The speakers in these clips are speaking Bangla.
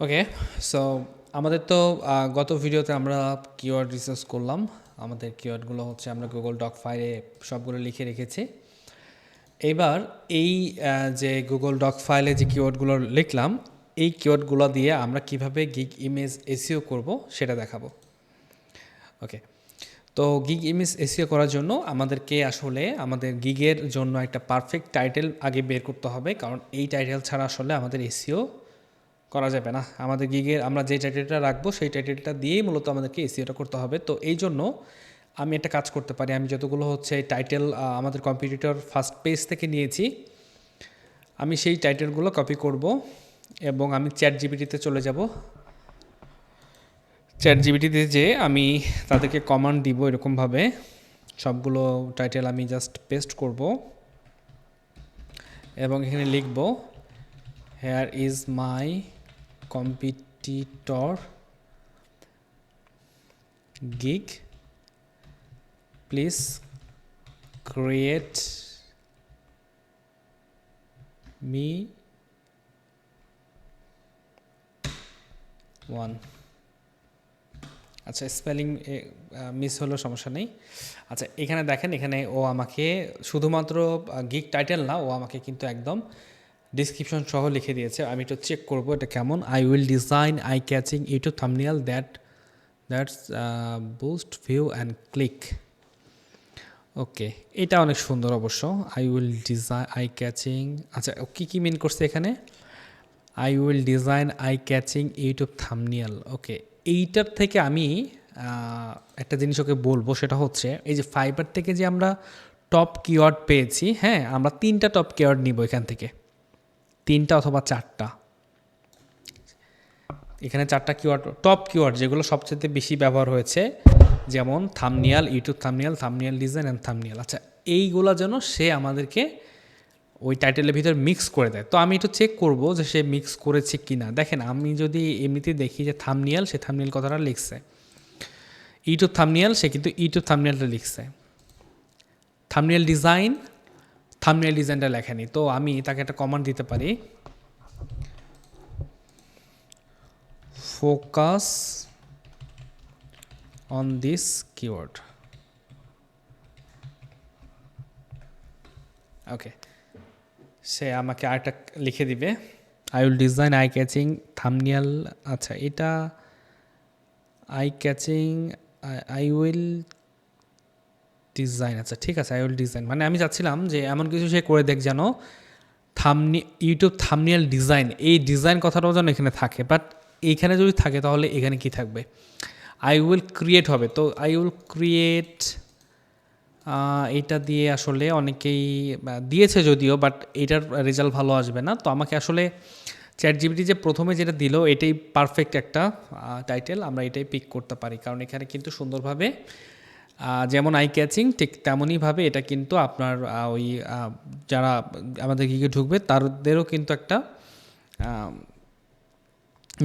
ওকে সো আমাদের তো গত ভিডিওতে আমরা কিওয়ার্ড রিসার্চ করলাম। আমাদের কিওয়ার্ডগুলো হচ্ছে আমরা গুগল ডক ফাইলে সবগুলো লিখে রেখেছি। এবার এই যে গুগল ডক ফাইলে যে কিওয়ার্ডগুলো লিখলাম, এই কিওয়ার্ডগুলো দিয়ে আমরা কীভাবে গিগ ইমেজ এসিও করব সেটা দেখাবো। ওকে তো গিগ ইমেজ এসিও করার জন্য আমাদেরকে আসলে আমাদের গিগের জন্য একটা পারফেক্ট টাইটেল আগে বের করতে হবে। কারণ এই টাইটেল ছাড়া আসলে আমাদের এসিও করা যাবে না। আমাদের গিগের আমরা যে টাইটেলটা রাখব, সেই টাইটেলটা দিয়েই মূলত আমাদেরকে এসিওটা করতে হবে। তো এই জন্য আমি একটা কাজ করতে পারি। আমি যতগুলো হচ্ছে টাইটেল আমাদের কম্পিটিটর ফার্স্ট পেজ থেকে নিয়েছি, আমি সেই টাইটেলগুলো কপি করব এবং আমি চ্যাট জিবিটিতে চলে যাব। চ্যাট জিবিটিতে যে আমি তাদেরকে কমান্ড দিব এরকমভাবে, সবগুলো টাইটেল আমি জাস্ট পেস্ট করব এবং এখানে লিখব here is my competitor gig please create me one আচ্ছা স্পেলিং মিস হলো, সমস্যা নেই। আচ্ছা এখানে দেখেন, এখানে ও আমাকে শুধুমাত্র গিক টাইটেল না, ও আমাকে কিন্তু একদম ডিসক্রিপশন সহ লিখে দিয়েছে। আমি একটু চেক করব এটা কেমন। I will design eye catching YouTube thumbnail that that's boost view and click okay এটা অনেক সুন্দর অবশ্য। I will design eye catching আচ্ছা ও কী কী মিন করছে এখানে? I will design eye catching YouTube thumbnail okay এইটার থেকে আমি একটা জিনিস ওকে বলব, সেটা হচ্ছে, এই যে ফাইবার থেকে যে আমরা টপ কিওয়ার্ড পেয়েছি হ্যাঁ আমরা তিনটা টপ কিওয়ার্ড নিব এখান থেকে। তিনটা অথবা চারটা। এখানে চারটা কিওয়ার্ড টপ কিওয়ার্ড যেগুলো সবচেয়ে বেশি ব্যবহার হয়েছে, যেমন thumbnail YouTube thumbnail thumbnail design and thumbnail আচ্ছা এইগুলা যেন সে আমাদেরকে ওই টাইটেলের ভিতর মিক্স করে দেয়। তো আমি একটু চেক করব যে সে মিক্স করেছে কি না দেখেন, আমি যদি এমনিতে দেখি যে থামনিয়াল সে থামনিয়াল কথাটা লিখছে। ইউটিউব থামনিয়াল সে কিন্তু ইউটিউব থামনিয়ালটা লিখছে। থামনিয়াল ডিজাইন থামনিয়াল ডিজাইনটা লেখেনি। তো আমি তাকে একটা কমান্ড দিতে পারি। Focus on this keyword okay সে আমাকে আরেকটা লিখে দিবে। I will design eye catching thumbnail আচ্ছা এটা eye catching I will design আচ্ছা ঠিক আছে আই উইল ডিজাইন মানে আমি চাচ্ছিলাম যে এমন কিছু সে করে দেখ যেন থামনি ইউটিউব থামনিয়াল ডিজাইন এই ডিজাইন কথাটাও যেন এখানে থাকে। বাট এইখানে যদি থাকে তাহলে এখানে কি থাকবে? আই উইল ক্রিয়েট হবে। তো আই উইল ক্রিয়েট এটা দিয়ে আসলে অনেকেই দিয়েছে যদিও বাট এটার রেজাল্ট ভালো আসবে না। তো আমাকে আসলে চ্যাট জিবিটি যে প্রথমে যেটা দিল, এটাই পারফেক্ট একটা টাইটেল আমরা এটাই পিক করতে পারি। কারণ এখানে কিন্তু সুন্দরভাবে যেমন আই ক্যাচিং ঠিক তেমনইভাবে এটা কিন্তু আপনার ওই যারা আমাদের গিকে ঢুকবে, তাদেরও কিন্তু একটা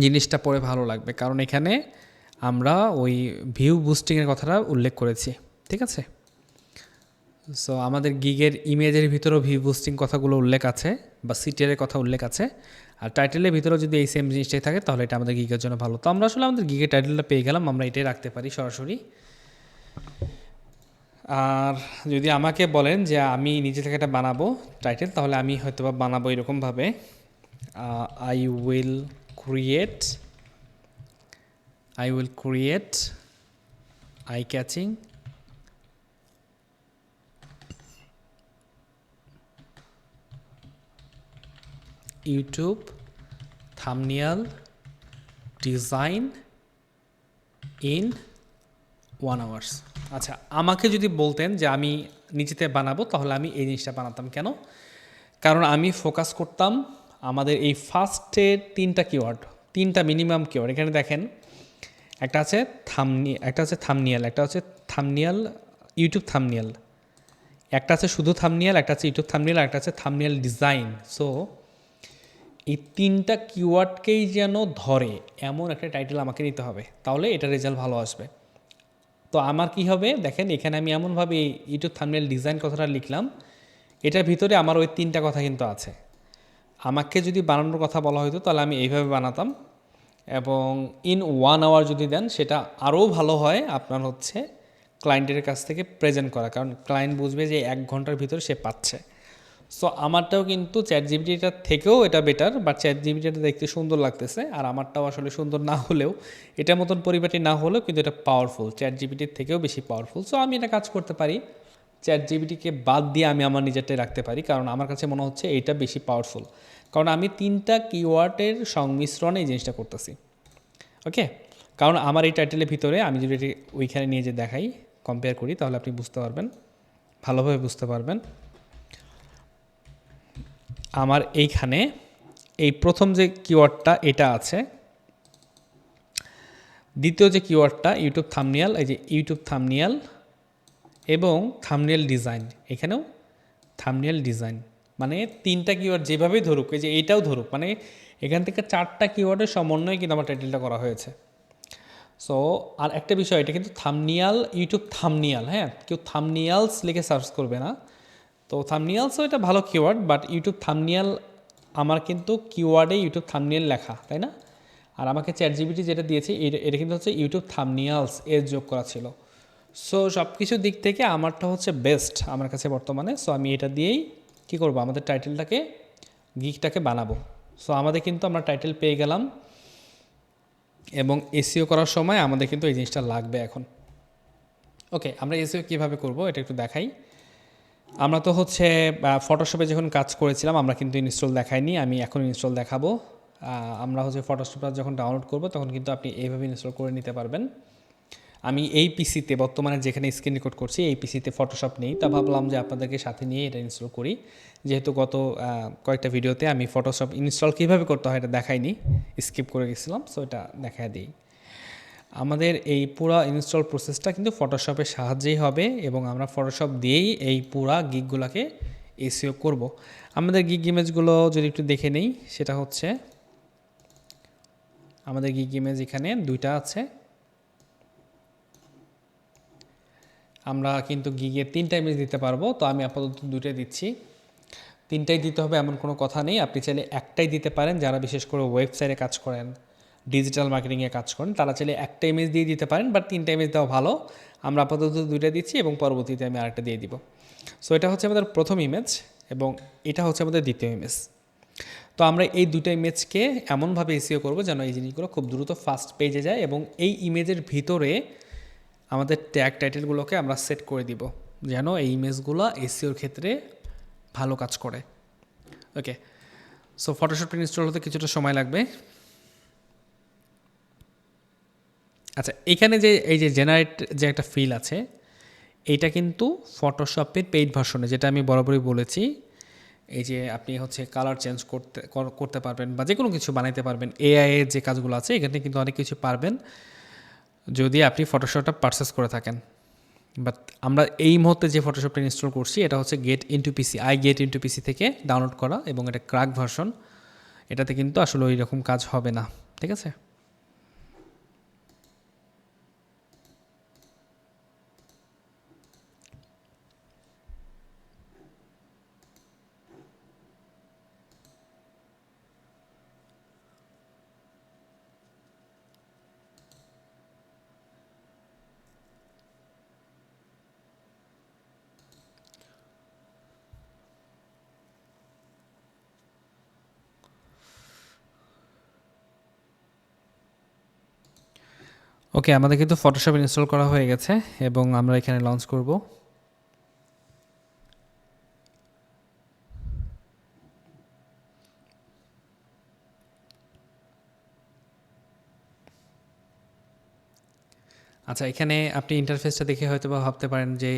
জিনিসটা পড়ে ভালো লাগবে। কারণ এখানে আমরা ওই ভিউ বুস্টিংয়ের কথাটা উল্লেখ করেছি, ঠিক আছে? সো আমাদের গিগের ইমেজের ভিতরেও ভিউ বুস্টিং কথাগুলো উল্লেখ আছে, বা সিটিয়ারের কথা উল্লেখ আছে। আর টাইটেলের ভিতরেও যদি এই সেম জিনিসটাই থাকে, তাহলে এটা আমাদের গিগের জন্য ভালো। তো আমরা আসলে আমাদের গিগের টাইটেলটা পেয়ে গেলাম, আমরা এটাই রাখতে পারি সরাসরি। আর যদি আমাকে বলেন যে আমি নিজে থেকে একটা বানাবো টাইটেল তাহলে আমি হয়তো বা বানাবো এরকমভাবে I will create I will create I catching YouTube thumbnail design in one hours আচ্ছা আমাকে যদি বলতেন যে আমি নিজেতে বানাবো, তাহলে আমি এই জিনিসটা বানাতাম কেন? কারণ আমি ফোকাস করতাম আমাদের এই ফার্স্টের তিনটা কিওয়ার্ড তিনটা মিনিমাম কিওয়ার্ড এখানে দেখেন, একটা আছে থামনি একটা আছে থামনিয়াল একটা হচ্ছে থামনিয়াল ইউটিউব থামনিয়াল একটা আছে শুধু থামনিয়াল একটা আছে ইউটিউব থামনিয়াল একটা আছে থামনিয়াল ডিজাইন সো এই তিনটা কিওয়ার্ডকেই যেন ধরে, এমন একটা টাইটেল আমাকে নিতে হবে, তাহলে এটা রেজাল্ট ভালো আসবে। তো আমার কি হবে? দেখেন, এখানে আমি এমনভাবে ইউটিউব থামনেল ডিজাইন কথাটা লিখলাম। এটার ভিতরে আমার ওই তিনটা কথা কিন্তু আছে। আমাকে যদি বানানোর কথা বলা হতো তাহলে আমি এইভাবে বানাতাম। এবং ইন ওয়ান আওয়ার যদি দেন, সেটা আরও ভালো হয় আপনার হচ্ছে ক্লায়েন্টের কাছ থেকে প্রেজেন্ট করা। কারণ ক্লায়েন্ট বুঝবে যে এক ঘণ্টার ভিতরে সে পাচ্ছে। সো আমারটাও কিন্তু চ্যাট জিবিটিটার থেকেও এটা বেটার বাট চ্যাট জিবিটিটা দেখতে সুন্দর লাগতেছে, আর আমারটাও আসলে সুন্দর না হলেও এটার মতন পরিপাটি না হলেও কিন্তু এটা পাওয়ারফুল চ্যাট জিবিটির থেকেও বেশি পাওয়ারফুল সো আমি এটা কাজ করতে পারি। চ্যাট জিবিটিকে বাদ দিয়ে আমি আমার নিজেরটাই রাখতে পারি, কারণ আমার কাছে মনে হচ্ছে এটা বেশি পাওয়ারফুল কারণ আমি তিনটা কিওয়ার্ডের সংমিশ্রণে এই জিনিসটা করতেছি। ওকে কারণ আমার এই টাইটেলের ভিতরে আমি যদি এটি ওইখানে নিয়ে যে দেখাই কম্পেয়ার করি, তাহলে আপনি বুঝতে পারবেন, ভালোভাবে বুঝতে পারবেন। আমার এইখানে এই প্রথম যে কিওয়ার্ডটা এটা আছে, দ্বিতীয় যে কিওয়ার্ডটা ইউটিউব থামনিয়াল এই যে ইউটিউব থামনিয়াল এবং থামনিয়াল ডিজাইন এখানেও থামনিয়াল ডিজাইন মানে তিনটা কিওয়ার্ড যেভাবেই ধরুক, এই যে এইটাও ধরুক মানে এখান থেকে চারটা কিওয়ার্ডের সমন্বয়ে কিন্তু আমার টাইটেলটা করা হয়েছে। সো আর একটা বিষয়, এটা কিন্তু থামনিয়াল ইউটিউব থামনিয়াল হ্যাঁ? কেউ থামনিয়ালস লিখে সার্চ করবে না। তো থামনিয়ালসও এটা ভালো কিওয়ার্ড বাট ইউটিউব থামনিয়াল আমার কিন্তু কিওয়ার্ডে ইউটিউব থামনিয়াল লেখা, তাই না? আর আমাকে চ্যাট জিবিটি যেটা দিয়েছে, এটা কিন্তু হচ্ছে ইউটিউব থামনিয়ালস এর যোগ করা ছিল। সো সব কিছুর দিক থেকে আমারটা হচ্ছে বেস্ট আমার কাছে বর্তমানে। সো আমি এটা দিয়েই কী করব? আমাদের টাইটেলটাকে গিকটাকে বানাবো। সো আমাদের কিন্তু আমরা টাইটেল পেয়ে গেলাম। এবং এসিও করার সময় আমাদের কিন্তু এই জিনিসটা লাগবে এখন। ওকে আমরা এসিও কীভাবে করব? এটা একটু দেখাই। আমরা তো হচ্ছে ফটোশপে যখন কাজ করেছিলাম, আমরা কিন্তু ইনস্টল দেখাইনি, আমি এখন ইনস্টল দেখাবো। আমরা হচ্ছে ফটোশপটা যখন ডাউনলোড করব, তখন কিন্তু আপনি এইভাবে ইনস্টল করে নিতে পারবেন। আমি এই পিসিতে বর্তমানে যেখানে স্ক্রিন রেকর্ড করছি, এই পিসিতে ফটোশপ নেই। তা ভাবলাম যে আপনাদেরকে সাথে নিয়ে এটা ইনস্টল করি। যেহেতু গত কয়েকটা ভিডিওতে আমি ফটোশপ ইনস্টল কীভাবে করতে হয় এটা দেখাইনি স্কিপ করে গেছিলাম সো এটা দেখা দিই। আমাদের এই পুরো ইনস্টল প্রসেসটা কিন্তু ফটোশপের সাহায্যেই হবে এবং আমরা ফটোশপ দিয়েই এই পুরা গিকগুলোকে এসিও করব। আমাদের গিগ ইমেজগুলো যদি একটু দেখে নেই, সেটা হচ্ছে আমাদের গিগ ইমেজ এখানে দুইটা আছে। আমরা কিন্তু গিগে তিনটা ইমেজ দিতে পারব, তো আমি আপাতত দুইটাই দিচ্ছি। তিনটাই দিতে হবে এমন কোনো কথা নেই, আপনি চাইলে একটাই দিতে পারেন, যারা বিশেষ করে ওয়েবসাইটে কাজ করেন। ডিজিটাল মার্কেটিংয়ে কাজ করেন, তারা চাইলে একটা ইমেজ দিয়ে দিতে পারেন বাট তিনটা ইমেজ দেওয়া ভালো। আমরা আপাতত দুইটা দিচ্ছি এবং পরবর্তীতে আমি আরেকটা দিয়ে দিব। সো এটা হচ্ছে আমাদের প্রথম ইমেজ এবং এটা হচ্ছে আমাদের দ্বিতীয় ইমেজ তো আমরা এই দুটো ইমেজকে এমনভাবে এসিও করব যেন এই জিনিসগুলো খুব দ্রুত ফাস্ট পেজে যায় এবং এই ইমেজের ভিতরে আমাদের ট্যাগ টাইটেলগুলোকে আমরা সেট করে দিব, যেন এই ইমেজগুলো এসিওর ক্ষেত্রে ভালো কাজ করে। ওকে সো ফটোশপটা ইনস্টল হতে কিছুটা সময় লাগবে। আচ্ছা এখানে যে, এই যে জেনারেট যে একটা ফিল আছে এইটা কিন্তু ফটোশপের পেইড ভার্সনে যেটা আমি বরাবরই বলেছি, এই যে আপনি হচ্ছে কালার চেঞ্জ করতে করতে পারবেন বা যে কোনো কিছু বানাইতে পারবেন এআই এর যে কাজগুলো আছে, এখানে কিন্তু অনেক কিছু পারবেন যদি আপনি ফটোশপটা পারচেস করে থাকেন। বাট আমরা এই মুহূর্তে যে ফটোশপটা ইনস্টল করছি, এটা হচ্ছে get into PC I get into PC থেকে ডাউনলোড করা এবং এটা ক্রাক ভার্সন এটাতে কিন্তু আসলে ওই রকম কাজ হবে না, ঠিক আছে? ওকে আমাদের কিন্তু ফটোশপ ইনস্টল করা হয়ে গেছে এবং আমরা এখানে লঞ্চ করব। আচ্ছা এখানে আপনি ইন্টারফেসটা দেখে হয়তো বা ভাবতে পারেন যে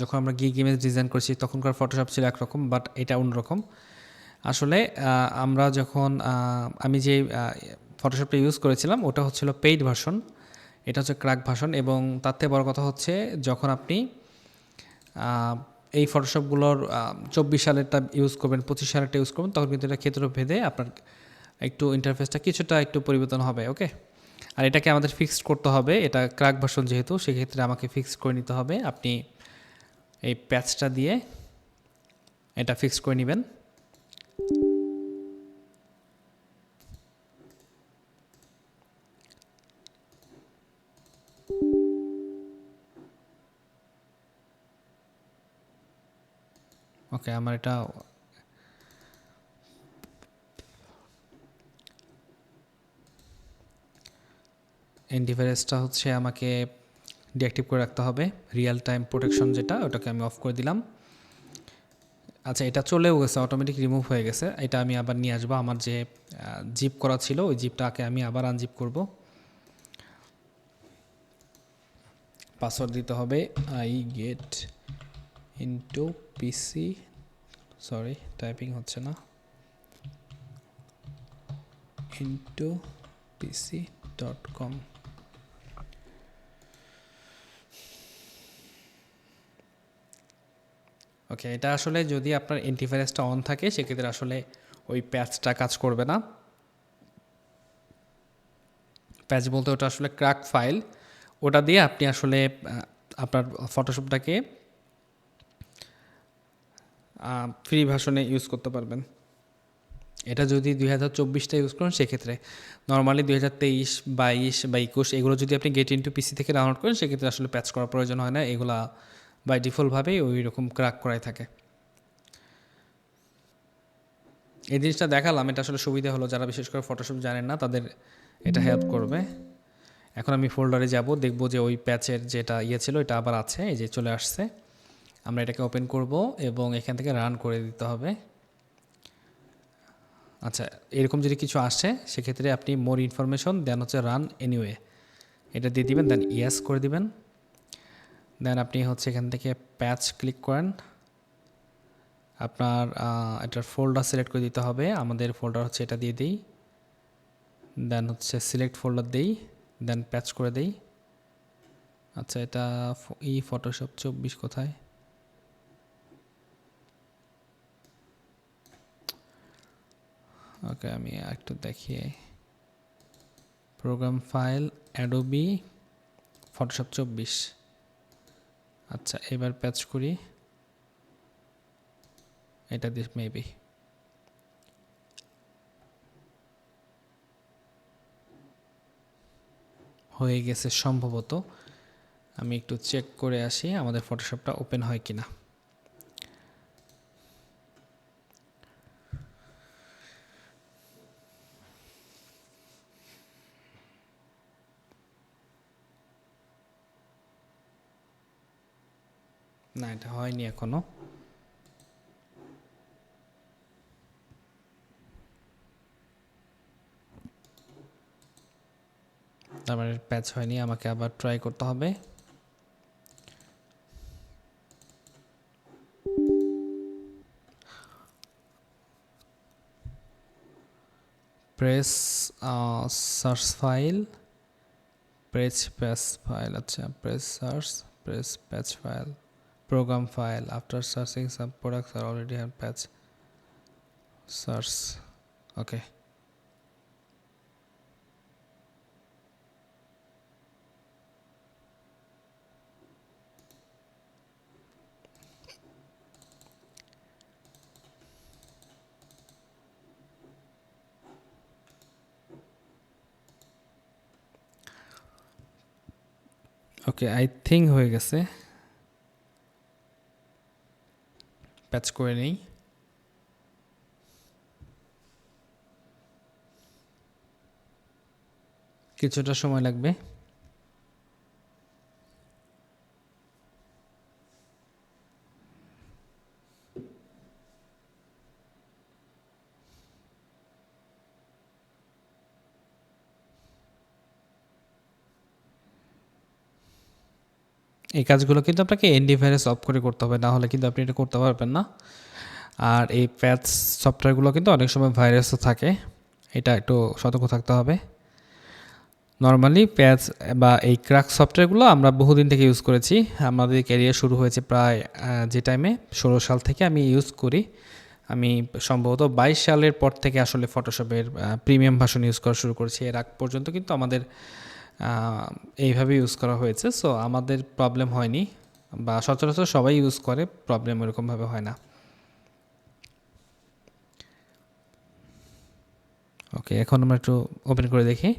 যখন আমরা গিগ ইমেজ ডিজাইন করছি, তখনকার ফটোশপ ছিল একরকম বাট এটা অন্যরকম। আসলে আমরা যখন আমি যে ফটোশপটা ইউজ করেছিলাম, ওটা হচ্ছিল পেইড ভার্সন এটা হচ্ছে ক্রাক ভাষণ এবং তার থেকে বড় কথা হচ্ছে যখন আপনি এই ফটোশপগুলোর চব্বিশ সালেরটা ইউজ করবেন, পঁচিশ সালেরটা ইউজ করবেন, তখন কিন্তু এটা ক্ষেত্র ভেদে আপনার একটু ইন্টারফেসটা কিছুটা একটু পরিবর্তন হবে ওকে আর এটাকে আমাদের ফিক্সড করতে হবে, এটা ক্রাক ভাষণ যেহেতু, সেক্ষেত্রে আমাকে ফিক্সড করে নিতে হবে। আপনি এই প্যাচটা দিয়ে এটা ফিক্স করে নেবেন। ওকে আমার এটা অ্যান্টিভাইরাসটা হচ্ছে আমাকে ডিঅ্যাক্টিভ করে রাখতে হবে। রিয়েল টাইম প্রোটেকশন যেটা, ওটাকে আমি অফ করে দিলাম। আচ্ছা এটা চলেও গেছে অটোমেটিক রিমুভ হয়ে গেছে। এটা আমি আবার নিয়ে আসব। আমার যে জিপ করা ছিল, ওই জিপটাকে আমি আবার আনজিপ করব। পাসওয়ার্ড দিতে হবে I get into PC sorry typing হচ্ছে না. ইনটু পিসি ডট কম ওকে এটা আসলে যদি আপনার অ্যান্টিভাইরাসটা অন থাকে, সেক্ষেত্রে আসলে ওই প্যাচটা কাজ করবে না। প্যাচ বলতে ওটা আসলে ক্র্যাক ফাইল ওটা দিয়ে আপনি আসলে আপনার ফটোশপটাকে ফ্রি ভার্সনে ইউজ করতে পারবেন। এটা যদি দুই হাজার চব্বিশটা ইউজ করেন, সেক্ষেত্রে নর্মালি দুই হাজার তেইশ, বাইশ বা একুশ, এগুলো যদি আপনি গেট ইন্টু পিসি থেকে ডাউনলোড করেন, সেক্ষেত্রে আসলে প্যাচ করার প্রয়োজন হয় না। এগুলা বাই ডিফল্টভাবেই ওই রকম ক্র্যাক করাই থাকে। এই জিনিসটা দেখালাম, এটা আসলে সুবিধা হলো। যারা বিশেষ করে ফটোশপ জানেন না, তাদের এটা হেল্প করবে। এখন আমি ফোল্ডারে যাব, দেখব যে ওই প্যাচের যেটা ইয়ে ছিল, এটা আবার আছে, এই যে চলে আসছে। আমরা এটাকে ওপেন করব এবং এখান থেকে রান করে দিতে হবে। আচ্ছা এরকম যদি কিছু আসে, সেক্ষেত্রে আপনি মোর ইনফরমেশন দেন হচ্ছে রান এনিওয়ে এটা দিয়ে দিবেন দেন ইয়েস করে দিবেন। দেন আপনি হচ্ছে এখান থেকে প্যাচ ক্লিক করেন। আপনার এটার ফোল্ডার সিলেক্ট করে দিতে হবে। আমাদের ফোল্ডার হচ্ছে এটা দিয়ে দিই। দেন হচ্ছে সিলেক্ট ফোল্ডার দিই দেন প্যাচ করে দিই। আচ্ছা এটা ই ফটোশপ চব্বিশ কোথায়? ওকে, আমি একটু দেখিয়ে প্রোগ্রাম ফাইল অ্যাডোবি ফটোশপ চব্বিশ। আচ্ছা এবার প্যাচ করি। এটা দিস মেবি হয়ে গেছে সম্ভবত। আমি একটু চেক করে আসি, আমাদের ফটোশপটা ওপেন হয় কিনা। এটা হয়নি এখনও। তারপরে প্যাচ হয়নি, আমাকে আবার ট্রাই করতে হবে। Press search file press patch file আচ্ছা press search press patch file program file after searching some products are already have patch search okay okay I think হয়ে গেছে প্যাচ করে নেই কিছুটা সময় লাগবে। এই কাজগুলো কিন্তু আপনাকে এন্ডিভাইরাস অফ করে করতে হবে, না হলে কিন্তু আপনি এটা করতে পারবেন না। আর এই প্যাচ সফটওয়্যারগুলো কিন্তু অনেক সময় ভাইরাসও থাকে, এটা একটু সতর্ক থাকতে হবে। নর্মালি প্যাচ বা এই ক্র্যাক সফটওয়্যারগুলো আমরা বহুদিন থেকে ইউজ করেছি, আমাদের ক্যারিয়ার শুরু হয়েছে প্রায় যে টাইমে ষোলো সাল থেকে আমি ইউজ করি। আমি সম্ভবত বাইশ সালের পর থেকে আসলে ফটোশপের প্রিমিয়াম ভাষণ ইউজ করা শুরু করেছি। এর আগ পর্যন্ত কিন্তু আমাদের এইভাবে ইউজ করা হয়েছে। সো আমাদের প্রবলেম হয়নি বা সচরাচর সবাই ইউজ করে প্রবলেম এরকমভাবে হয় না। ওকে এখন আমরা একটু ওপেন করে দেখি।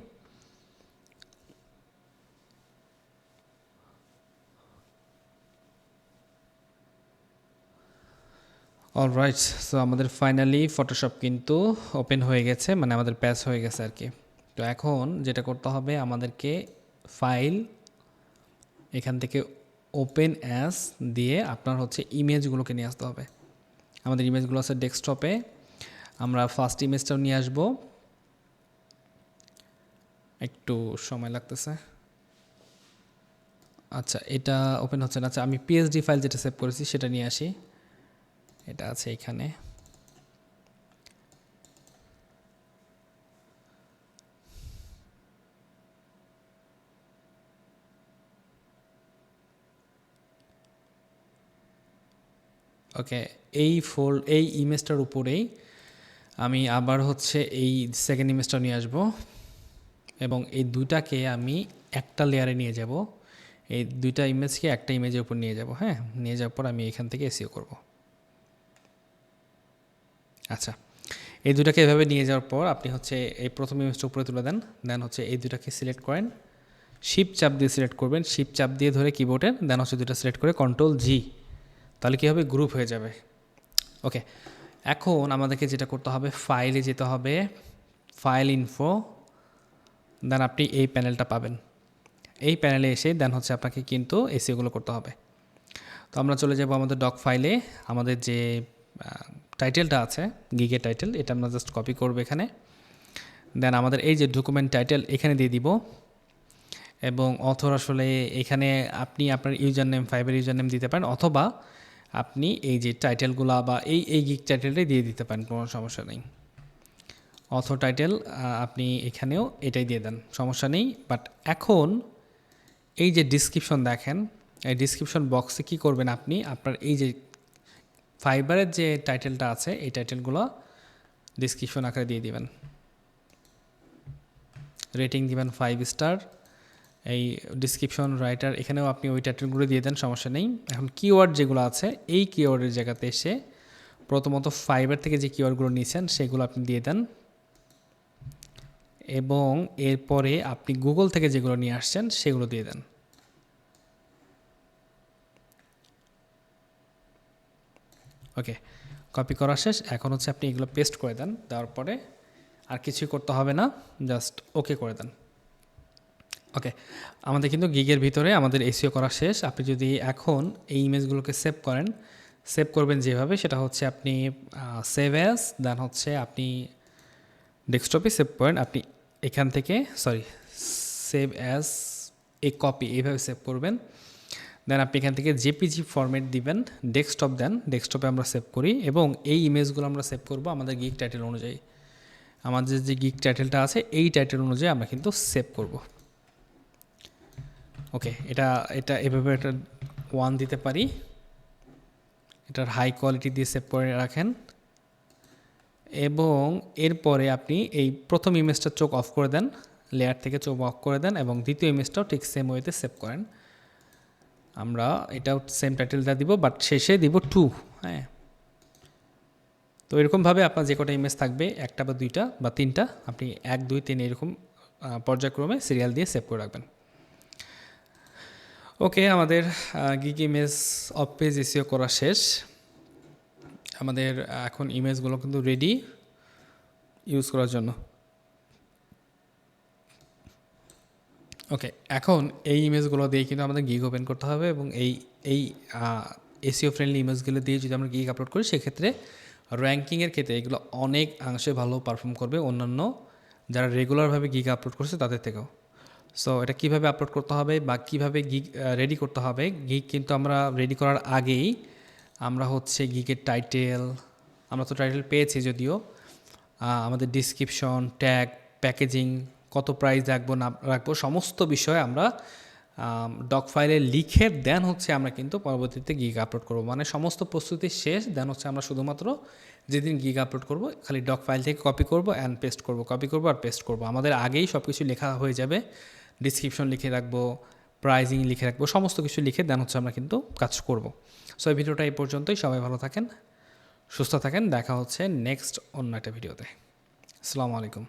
অল অলরাইট সো আমাদের ফাইনালি ফটোশপ কিন্তু ওপেন হয়ে গেছে মানে আমাদের প্যাচ হয়ে গেছে আর কি। তো এখন যেটা করতে হবে, আমাদেরকে ফাইল এখান থেকে ওপেন অ্যাস দিয়ে আপনার হচ্ছে ইমেজগুলোকে নিয়ে আসতে হবে। আমাদের ইমেজগুলো আছে ডেস্কটপে আমরা ফার্স্ট ইমেজটাও নিয়ে আসব। একটু সময় লাগতেছে। আচ্ছা এটা ওপেন হচ্ছে না। আচ্ছা আমি পিএইচডি ফাইল যেটা সেভ করেছি, সেটা নিয়ে আসি। এটা আছে এখানে। ওকে এই ফোল্ড এই ইমেজটার উপরেই আমি আবার হচ্ছে এই সেকেন্ড ইমেজটা নিয়ে আসব। এবং এই দুইটাকে আমি একটা লেয়ারে নিয়ে যাব। এই দুইটা ইমেজকে একটা ইমেজের উপর নিয়ে যাব হ্যাঁ? নিয়ে যাওয়ার পর আমি এখান থেকে এসিও করব। আচ্ছা এই দুটাকে এভাবে নিয়ে যাওয়ার পর আপনি হচ্ছে এই প্রথম ইমেজটা উপরে তুলে দেন। দেন হচ্ছে এই দুটাকে সিলেক্ট করেন। শিপ চাপ দিয়ে সিলেক্ট করবেন। শিপ চাপ দিয়ে ধরে কিবোর্ডে দেন হচ্ছে দুটা সিলেক্ট করে কন্ট্রোল জি তাহলে কী হবে? গ্রুপ হয়ে যাবে। ওকে এখন আমাদেরকে যেটা করতে হবে ফাইলে যেতে হবে ফাইল ইনফো দেন আপনি এই প্যানেলটা পাবেন। এই প্যানেলে এসে দেন হচ্ছে আপনাকে কিন্তু এসিওগুলো করতে হবে। তো আমরা চলে যাব আমাদের ডক ফাইলে আমাদের যে টাইটেলটা আছে গিগের টাইটেল এটা আমরা জাস্ট কপি করব এখানে। দেন আমাদের এই যে ডকুমেন্ট টাইটেল এখানে দিয়ে দিব। এবং অথর আসলে এখানে আপনি আপনার user name Fiverr user name দিতে পারেন, অথবা আপনি এই যে টাইটেলগুলো বা এই এই গিক টাইটেলটাই দিয়ে দিতে পারেন, কোনো সমস্যা নেই। অথ টাইটেল আপনি এখানেও এটাই দিয়ে দেন, সমস্যা নেই। বাট এখন এই যে ডিসক্রিপশন দেখেন, এই ডিসক্রিপশন বক্সে কী করবেন আপনি? আপনার এই যে ফাইবারের যে টাইটেলটা আছে, এই টাইটেলগুলো ডিসক্রিপশন আকারে দিয়ে দিবেন। রেটিং দিবেন ফাইভ স্টার এই ডিসক্রিপশন রাইটার এখানেও আপনি ওই টাইটেলগুলো দিয়ে দেন, সমস্যা নেই। এখন কিওয়ার্ড যেগুলো আছে, এই কিওয়ার্ডের জায়গাতে এসে প্রথমত ফাইবার থেকে যে কিওয়ার্ডগুলো নিয়েছেন সেগুলো আপনি দিয়ে দেন। এবং এরপরে আপনি গুগল থেকে যেগুলো নিয়ে আসছেন, সেগুলো দিয়ে দেন। ওকে কপি করা শেষ। এখন হচ্ছে আপনি এগুলো পেস্ট করে দেন, দেওয়ার পরে আর কিছুই করতে হবে না জাস্ট ওকে করে দেন। ওকে আমাদের কিন্তু গিগের ভিতরে আমাদের এসিও করা শেষ। আপনি যদি এখন এই ইমেজগুলোকে সেভ করেন সেভ করবেন যেভাবে, সেটা হচ্ছে আপনি সেভ অ্যাস দেন হচ্ছে আপনি ডেস্কটপে সেভ করেন। আপনি এখান থেকে sorry save as a copy এইভাবে সেভ করবেন। দেন আপনি এখান থেকে জেপিজি ফরম্যাট দিবেন ডেস্কটপ দেন ডেস্কটপে আমরা সেভ করি এবং এই ইমেজগুলো আমরা সেভ করব আমাদের গিগ টাইটেল অনুযায়ী। আমাদের যে গিগ টাইটেলটা আছে, এই টাইটেল অনুযায়ী আমরা কিন্তু সেভ করব। ওকে এটা এটা এভাবে এটা ওয়ান দিতে পারি। এটার হাই কোয়ালিটি দিয়ে সেভ করে রাখেন। এবং এরপরে আপনি এই প্রথম ইমেজটা চোখ অফ করে দেন লেয়ার থেকে চোখ অফ করে দেন এবং দ্বিতীয় ইমেজটাও ঠিক সেম ওয়েতে সেভ করেন। আমরা এটাও সেম টাইটেলটা দিব বাট শেষে দিব টু হ্যাঁ। তো এরকমভাবে আপনার যে কটা ইমেজ থাকবে, একটা বা দুইটা বা তিনটা, আপনি এক, দুই, তিন এরকম পর্যায়ক্রমে সিরিয়াল দিয়ে সেভ করে রাখবেন। ওকে আমাদের gig image off page SEO করা শেষ। আমাদের এখন ইমেজগুলো কিন্তু রেডি ইউজ করার জন্য। ওকে এখন এই ইমেজগুলো দিয়ে কিন্তু আমাদের গিগ ওপেন করতে হবে এবং এই এই এসিও ফ্রেন্ডলি ইমেজগুলো দিয়ে যদি আমরা গিগ আপলোড করি, সেক্ষেত্রে র্যাঙ্কিংয়ের ক্ষেত্রে এগুলো অনেক অংশে ভালো পারফর্ম করবে অন্যান্য যারা রেগুলারভাবে গিগ আপলোড করছে তাদের থেকেও। সো এটা কীভাবে আপলোড করতে হবে বা কীভাবে গিগ রেডি করতে হবে? গিগ কিন্তু আমরা রেডি করার আগেই আমরা হচ্ছে গিগের টাইটেল আমরা তো টাইটেল পেয়েছি যদিও আমাদের ডিসক্রিপশন ট্যাগ প্যাকেজিং কত প্রাইস রাখব না রাখব, সমস্ত বিষয়ে আমরা ডক ফাইলে লিখে দেন হচ্ছে আমরা কিন্তু পরবর্তীতে গিগ আপলোড করব। মানে সমস্ত প্রস্তুতি শেষ দেন হচ্ছে আমরা শুধুমাত্র যেদিন গিগ আপলোড করব, খালি ডক ফাইল থেকে কপি করব অ্যান্ড পেস্ট করব। কপি করব আর পেস্ট করব। আমাদের আগেই সব কিছু লেখা হয়ে যাবে। ডিসক্রিপশন লিখে রাখব প্রাইজিং লিখে রাখব, সমস্ত কিছু লিখে দেন হচ্ছে আমরা কিন্তু কাজ করব। সো এই ভিডিওটা এই পর্যন্তই। সবাই ভালো থাকেন, সুস্থ থাকেন। দেখা হচ্ছে নেক্সট অন্য একটা ভিডিওতে। আসসালামু আলাইকুম।